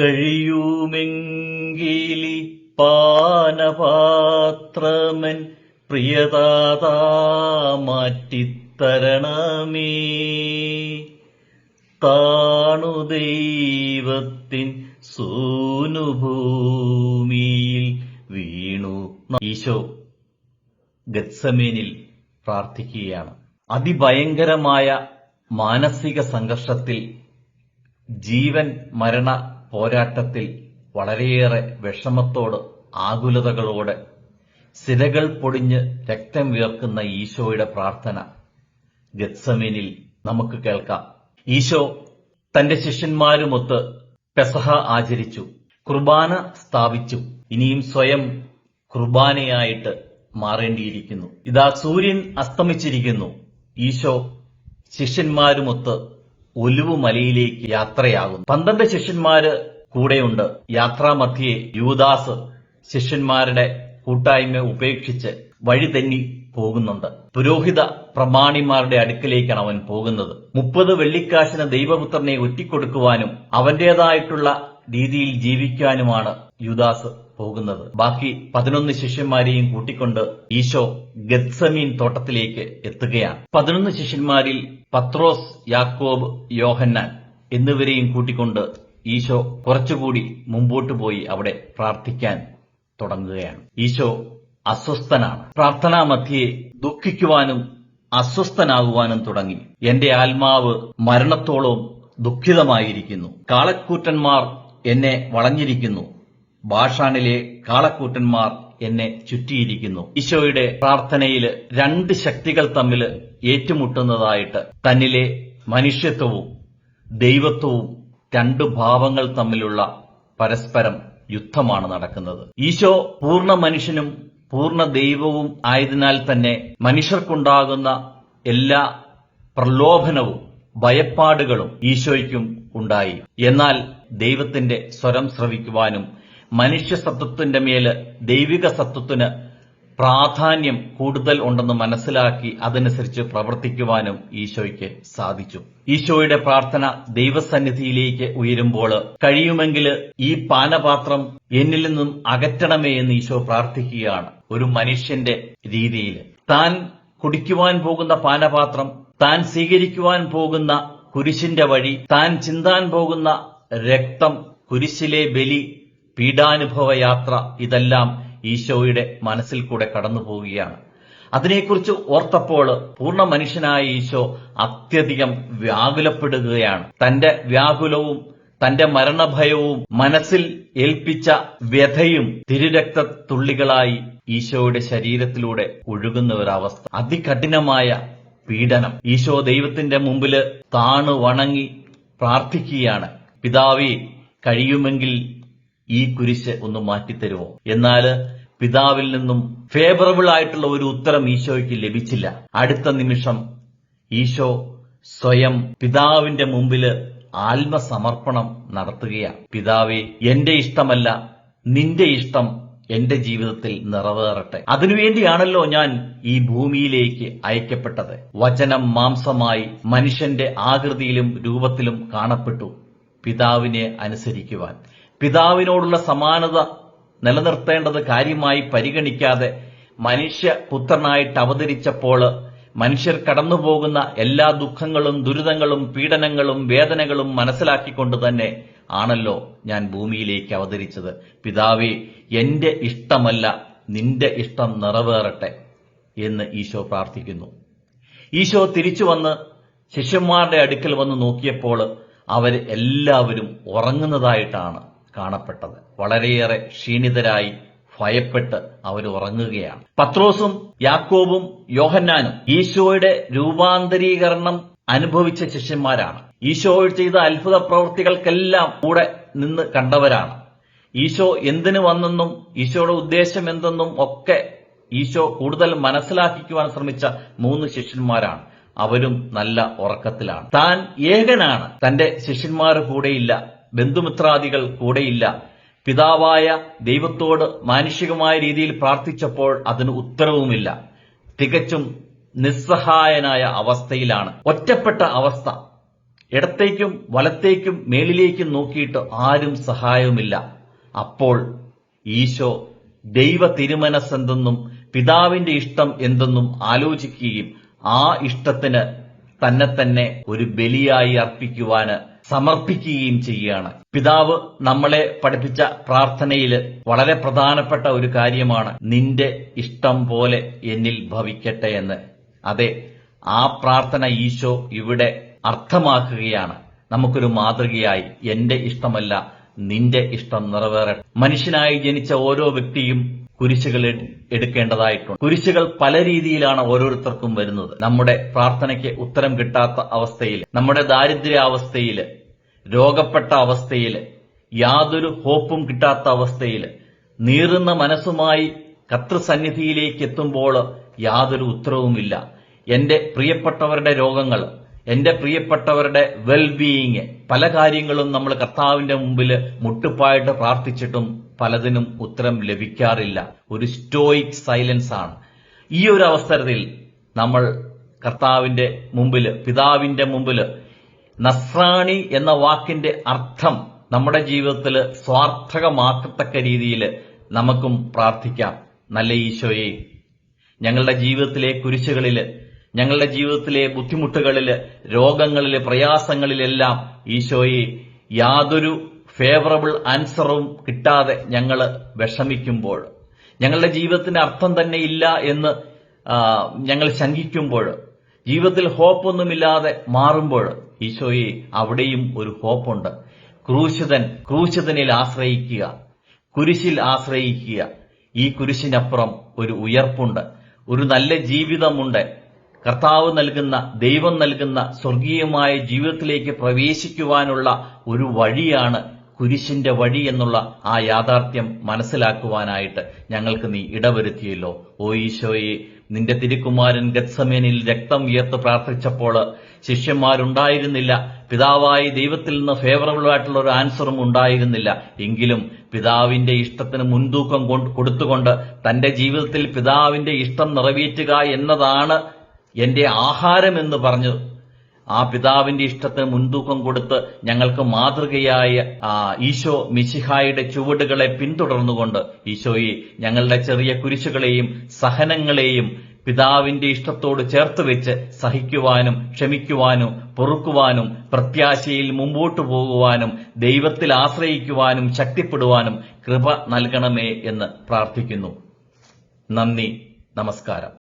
കഴിയുമെങ്കിലി പാനപാത്രമൻ പ്രിയതാതാ മാറ്റിത്തരണമേ. താണു ദൈവത്തിൻ സൂനുഭൂമിയിൽ വീണു ഈശോ ഗത്സമേനിൽ പ്രാർത്ഥിക്കുകയാണ്. അതിഭയങ്കരമായ മാനസിക സംഘർഷത്തിൽ ജീവൻ മരണ പോരാട്ടത്തിൽ വളരെയേറെ വിഷമത്തോട് ആകുലതകളോടെ സിരകൾ പൊടിഞ്ഞ് രക്തം വിയർക്കുന്ന ഈശോയുടെ പ്രാർത്ഥന ഗത്സമീനിൽ നമുക്ക് കേൾക്കാം. ഈശോ തന്റെ ശിഷ്യന്മാരുമൊത്ത് പെസഹ ആചരിച്ചു കുർബാന സ്ഥാപിച്ചു ഇനിയും സ്വയം കുർബാനയായിട്ട് മാറേണ്ടിയിരിക്കുന്നു. ഇതാ സൂര്യൻ അസ്തമിച്ചിരിക്കുന്നു. ഈശോ ശിഷ്യന്മാരുമൊത്ത് ഒലിവുമലയിലേക്ക് യാത്രയാകുന്നു. പന്ത്രണ്ട് ശിഷ്യന്മാര് കൂടെയുണ്ട്. യാത്രാമധ്യേ യൂദാസ് ശിഷ്യന്മാരുടെ കൂട്ടായ്മ ഉപേക്ഷിച്ച് വഴി തെന്നി പോകുന്നുണ്ട്. പുരോഹിത പ്രമാണിമാരുടെ അടുക്കലേക്കാണ് അവൻ പോകുന്നത്. മുപ്പത് വെള്ളിക്കാശിന് ദൈവപുത്രനെ ഒറ്റിക്കൊടുക്കുവാനും അവന്റേതായിട്ടുള്ള രീതിയിൽ ജീവിക്കാനുമാണ് യുദാസ് പോകുന്നത്. ബാക്കി പതിനൊന്ന് ശിഷ്യന്മാരെയും കൂട്ടിക്കൊണ്ട് ഈശോ ഗത്സമീൻ തോട്ടത്തിലേക്ക് എത്തുകയാണ്. പതിനൊന്ന് ശിഷ്യന്മാരിൽ പത്രോസ് യാക്കോബ് യോഹന്നാൻ എന്നിവരെയും കൂട്ടിക്കൊണ്ട് ഈശോ കുറച്ചുകൂടി മുമ്പോട്ട് പോയി അവിടെ പ്രാർത്ഥിക്കാൻ തുടങ്ങുകയാണ്. ഈശോ അസ്വസ്ഥനാണ്. പ്രാർത്ഥനാ മധ്യേ ദുഃഖിക്കുവാനും അസ്വസ്ഥനാകുവാനും തുടങ്ങി. എന്റെ ആത്മാവ് മരണത്തോളം ദുഃഖിതമായിരിക്കുന്നു. കാളക്കൂറ്റന്മാർ എന്നെ വളഞ്ഞിരിക്കുന്നു. ബാഷാണിലെ കാളക്കൂട്ടന്മാർ എന്നെ ചുറ്റിയിരിക്കുന്നു. ഈശോയുടെ പ്രാർത്ഥനയിൽ രണ്ട് ശക്തികൾ തമ്മിൽ ഏറ്റുമുട്ടുന്നതായിട്ട് തന്നിലെ മനുഷ്യത്വവും ദൈവത്വവും രണ്ടു ഭാവങ്ങൾ തമ്മിലുള്ള പരസ്പരം യുദ്ധമാണ് നടക്കുന്നത്. ഈശോ പൂർണ മനുഷ്യനും പൂർണ ദൈവവും ആയതിനാൽ തന്നെ മനുഷ്യർക്കുണ്ടാകുന്ന എല്ലാ പ്രലോഭനവും ഭയപ്പാടുകളും ഈശോയ്ക്കും ഉണ്ടായി. എന്നാൽ ദൈവത്തിന്റെ സ്വരം ശ്രവിക്കുവാനും മനുഷ്യ സത്വത്തിന്റെ മേൽ ദൈവിക സത്വത്തിന് പ്രാധാന്യം കൂടുതൽ ഉണ്ടെന്ന് മനസ്സിലാക്കി അതനുസരിച്ച് പ്രവർത്തിക്കുവാനും ഈശോയ്ക്ക് സാധിച്ചു. ഈശോയുടെ പ്രാർത്ഥന ദൈവസന്നിധിയിലേക്ക് ഉയരുമ്പോൾ കഴിയുമെങ്കിൽ ഈ പാനപാത്രം എന്നിൽ നിന്നും അകറ്റണമേ എന്ന് ഈശോ പ്രാർത്ഥിക്കുകയാണ് ഒരു മനുഷ്യന്റെ രീതിയിൽ. താൻ കുടിക്കുവാൻ പോകുന്ന പാനപാത്രം താൻ സ്വീകരിക്കുവാൻ പോകുന്ന കുരിശിന്റെ വഴി താൻ ചിന്താൻ പോകുന്ന രക്തം കുരിശിലെ ബലി പീഡാനുഭവ യാത്ര ഇതെല്ലാം ഈശോയുടെ മനസ്സിൽ കൂടെ കടന്നു പോവുകയാണ്. അതിനെക്കുറിച്ച് ഓർത്തപ്പോൾ പൂർണ മനുഷ്യനായ ഈശോ അത്യധികം വ്യാകുലപ്പെടുകയാണ്. തന്റെ വ്യാകുലവും തന്റെ മരണഭയവും മനസ്സിൽ ഏൽപ്പിച്ച വ്യഥയും തിരുരക്ത തുള്ളികളായി ഈശോയുടെ ശരീരത്തിലൂടെ ഒഴുകുന്ന ഒരവസ്ഥ അതികഠിനമായ പീഡനം ഈശോ ദൈവത്തിന്റെ മുമ്പിൽ താണു വണങ്ങി പ്രാർത്ഥിക്കുകയാണ്. പിതാവി കഴിയുമെങ്കിൽ ഈ കുരിശ് ഒന്ന് മാറ്റിത്തരുമോ എന്നാൽ പിതാവിൽ നിന്നും ഫേവറബിൾ ആയിട്ടുള്ള ഒരു ഉത്തരം ഈശോയ്ക്ക് ലഭിച്ചില്ല. അടുത്ത നിമിഷം ഈശോ സ്വയം പിതാവിന്റെ മുമ്പിൽ ആത്മസമർപ്പണം നടത്തുകയാണ് പിതാവെ എന്റെ ഇഷ്ടമല്ല നിന്റെ ഇഷ്ടം എന്റെ ജീവിതത്തിൽ നിറവേറട്ടെ. അതിനുവേണ്ടിയാണല്ലോ ഞാൻ ഈ ഭൂമിയിലേക്ക് അയക്കപ്പെട്ടത്. വചനം മാംസമായി മനുഷ്യന്റെ ആകൃതിയിലും രൂപത്തിലും കാണപ്പെട്ടു. പിതാവിനെ അനുസരിക്കുവാൻ. പിതാവിനോടുള്ള സമാനത നിലനിർത്തേണ്ടത് കാര്യമായി പരിഗണിക്കാതെ മനുഷ്യ പുത്രനായിട്ട് അവതരിച്ചപ്പോൾ മനുഷ്യർ കടന്നുപോകുന്ന എല്ലാ ദുഃഖങ്ങളും ദുരിതങ്ങളും പീഡനങ്ങളും വേദനകളും മനസ്സിലാക്കിക്കൊണ്ട് തന്നെ ആണല്ലോ ഞാൻ ഭൂമിയിലേക്ക് അവതരിച്ചത്. പിതാവേ എന്റെ ഇഷ്ടമല്ല നിന്റെ ഇഷ്ടം നിറവേറട്ടെ എന്ന് ഈശോ പ്രാർത്ഥിക്കുന്നു. ഈശോ തിരിച്ചു വന്ന് ശിഷ്യന്മാരുടെ അടുക്കൽ വന്ന് നോക്കിയപ്പോൾ അവർ എല്ലാവരും ഉറങ്ങുന്നതായിട്ടാണ്. കാണപ്പെട്ടത്. വളരെയേറെ ക്ഷീണിതരായി ഭയപ്പെട്ട് അവർ ഉറങ്ങുകയാണ്. പത്രോസും യാക്കോബും യോഹന്നാനും ഈശോയുടെ രൂപാന്തരീകരണം അനുഭവിച്ച ശിഷ്യന്മാരാണ്. ഈശോ ചെയ്ത അത്ഭുത പ്രവൃത്തികൾക്കെല്ലാം കൂടെ നിന്ന് കണ്ടവരാണ്. ഈശോ എന്തിനു വന്നെന്നും ഈശോയുടെ ഉദ്ദേശം എന്തെന്നും ഒക്കെ ഈശോ കൂടുതൽ മനസ്സിലാക്കിക്കുവാൻ ശ്രമിച്ച മൂന്ന് ശിഷ്യന്മാരാണ്. അവരും നല്ല ഉറക്കത്തിലാണ്. താൻ ഏകനാണ്. തന്റെ ശിഷ്യന്മാർ കൂടെയില്ല. ബന്ധുമിത്രാദികൾ കൂടെയില്ല. പിതാവായ ദൈവത്തോട് മാനുഷികമായ രീതിയിൽ പ്രാർത്ഥിച്ചപ്പോൾ അതിന് ഉത്തരവുമില്ല. തികച്ചും നിസ്സഹായനായ അവസ്ഥയിലാണ്. ഒറ്റപ്പെട്ട അവസ്ഥ. ഇടത്തേക്കും വലത്തേക്കും മേളിലേക്കും നോക്കിയിട്ട് ആരും സഹായവുമില്ല. അപ്പോൾ ഈശോ ദൈവ തിരുമനസ്സെന്തെന്നും പിതാവിന്റെ ഇഷ്ടം എന്തെന്നും ആലോചിക്കുകയും ആ ഇഷ്ടത്തിന് തന്നെ തന്നെ ഒരു ബലിയായി അർപ്പിക്കുവാന് സമർപ്പിക്കുകയും ചെയ്യുകയാണ്. പിതാവ് നമ്മളെ പഠിപ്പിച്ച പ്രാർത്ഥനയിൽ വളരെ പ്രധാനപ്പെട്ട ഒരു കാര്യമാണ് നിന്റെ ഇഷ്ടം പോലെ എന്നിൽ ഭവിക്കട്ടെ എന്ന്. അതെ ആ പ്രാർത്ഥന ഈശോ ഇവിടെ അർത്ഥമാക്കുകയാണ്. നമുക്കൊരു മാതൃകയായി എന്റെ ഇഷ്ടമല്ല നിന്റെ ഇഷ്ടം നിറവേറട്ടെ. മനുഷ്യനായി ജനിച്ച ഓരോ വ്യക്തിയും കുരിശുകൾ എടുക്കേണ്ടതായിട്ടുണ്ട്. കുരിശുകൾ പല രീതിയിലാണ് ഓരോരുത്തർക്കും വരുന്നത്. നമ്മുടെ പ്രാർത്ഥനയ്ക്ക് ഉത്തരം കിട്ടാത്ത അവസ്ഥയിൽ നമ്മുടെ ദാരിദ്ര്യാവസ്ഥയിൽ രോഗപ്പെട്ട അവസ്ഥയിൽ യാതൊരു ഹോപ്പും കിട്ടാത്ത അവസ്ഥയിൽ നീറുന്ന മനസ്സുമായി കർത്തൃസന്നിധിയിലേക്ക് എത്തുമ്പോൾ യാതൊരു ഉത്തരവുമില്ല. എന്റെ പ്രിയപ്പെട്ടവരുടെ രോഗങ്ങൾ എന്റെ പ്രിയപ്പെട്ടവരുടെ വെൽബീയിങ് പല കാര്യങ്ങളും നമ്മൾ കർത്താവിന്റെ മുമ്പിൽ മുട്ടുപ്പായിട്ട് പ്രാർത്ഥിച്ചിട്ടും പലതിനും ഉത്തരം ലഭിക്കാറില്ല. ഒരു സ്റ്റോയിക് സൈലൻസ് ആണ്. ഈ ഒരു അവസരത്തിൽ നമ്മൾ കർത്താവിന്റെ മുമ്പിൽ പിതാവിന്റെ മുമ്പിൽ നസ്രാണി എന്ന വാക്കിന്റെ അർത്ഥം നമ്മുടെ ജീവിതത്തിൽ സ്വാർത്ഥകമാക്കത്തക്ക രീതിയിൽ നമുക്കും പ്രാർത്ഥിക്കാം. നല്ല ഈശോയെ ഞങ്ങളുടെ ജീവിതത്തിലെ കുരിശുകളിൽ ഞങ്ങളുടെ ജീവിതത്തിലെ ബുദ്ധിമുട്ടുകളിൽ രോഗങ്ങളിൽ പ്രയാസങ്ങളിലെല്ലാം ഈശോയെ യാതൊരു ഫേവറബിൾ ആൻസറും കിട്ടാതെ ഞങ്ങൾ വിഷമിക്കുമ്പോൾ ഞങ്ങളുടെ ജീവിതത്തിന് അർത്ഥം തന്നെ ഇല്ല എന്ന് ഞങ്ങൾ ശങ്കിക്കുമ്പോൾ ജീവിതത്തിൽ ഹോപ്പൊന്നുമില്ലാതെ മാറുമ്പോൾ ഈശോയെ അവിടെയും ഒരു ഹോപ്പുണ്ട് ക്രൂശിതൻ ക്രൂശിതനിൽ ആശ്രയിക്കുക കുരിശിൽ ആശ്രയിക്കുക. ഈ കുരിശിനപ്പുറം ഒരു ഉയർപ്പുണ്ട് ഒരു നല്ല ജീവിതമുണ്ട്. കർത്താവ് നൽകുന്ന ദൈവം നൽകുന്ന സ്വർഗീയമായ ജീവിതത്തിലേക്ക് പ്രവേശിക്കുവാനുള്ള ഒരു വഴിയാണ് കുരിശിന്റെ വഴി എന്നുള്ള ആ യാഥാർത്ഥ്യം മനസ്സിലാക്കുവാനായിട്ട് ഞങ്ങൾക്ക് നീ ഇടവരുത്തിയല്ലോ. ഓ ഈശോയെ നിന്റെ തിരുക്കുമാരൻ ഗത്സമേനിൽ രക്തം ഉയർത്ത് പ്രാർത്ഥിച്ചപ്പോൾ ശിഷ്യന്മാരുണ്ടായിരുന്നില്ല. പിതാവായി ദൈവത്തിൽ നിന്ന് ഫേവറബിൾ ആയിട്ടുള്ള ഒരു ആൻസറും ഉണ്ടായിരുന്നില്ല. എങ്കിലും പിതാവിന്റെ ഇഷ്ടത്തിന് മുൻതൂക്കം കൊണ്ട് കൊടുത്തുകൊണ്ട് തന്റെ ജീവിതത്തിൽ പിതാവിന്റെ ഇഷ്ടം നിറവേറ്റുക എന്നതാണ് എന്റെ ആഹാരം എന്ന് പറഞ്ഞു ആ പിതാവിന്റെ ഇഷ്ടത്തിന് മുൻതൂക്കം കൊടുത്ത് ഞങ്ങൾക്ക് മാതൃകയായ ഈശോ മിശിഹായുടെ ചുവടുകളെ പിന്തുടർന്നുകൊണ്ട് ഈശോയെ ഞങ്ങളുടെ ചെറിയ കുരിശുകളെയും സഹനങ്ങളെയും പിതാവിന്റെ ഇഷ്ടത്തോട് ചേർത്ത് വെച്ച് സഹിക്കുവാനും ക്ഷമിക്കുവാനും പൊറുക്കുവാനും പ്രത്യാശയിൽ മുമ്പോട്ടു പോകുവാനും ദൈവത്തിൽ ആശ്രയിക്കുവാനും ശക്തിപ്പെടുവാനും കൃപ നൽകണമേ എന്ന് പ്രാർത്ഥിക്കുന്നു. നന്ദി. നമസ്കാരം.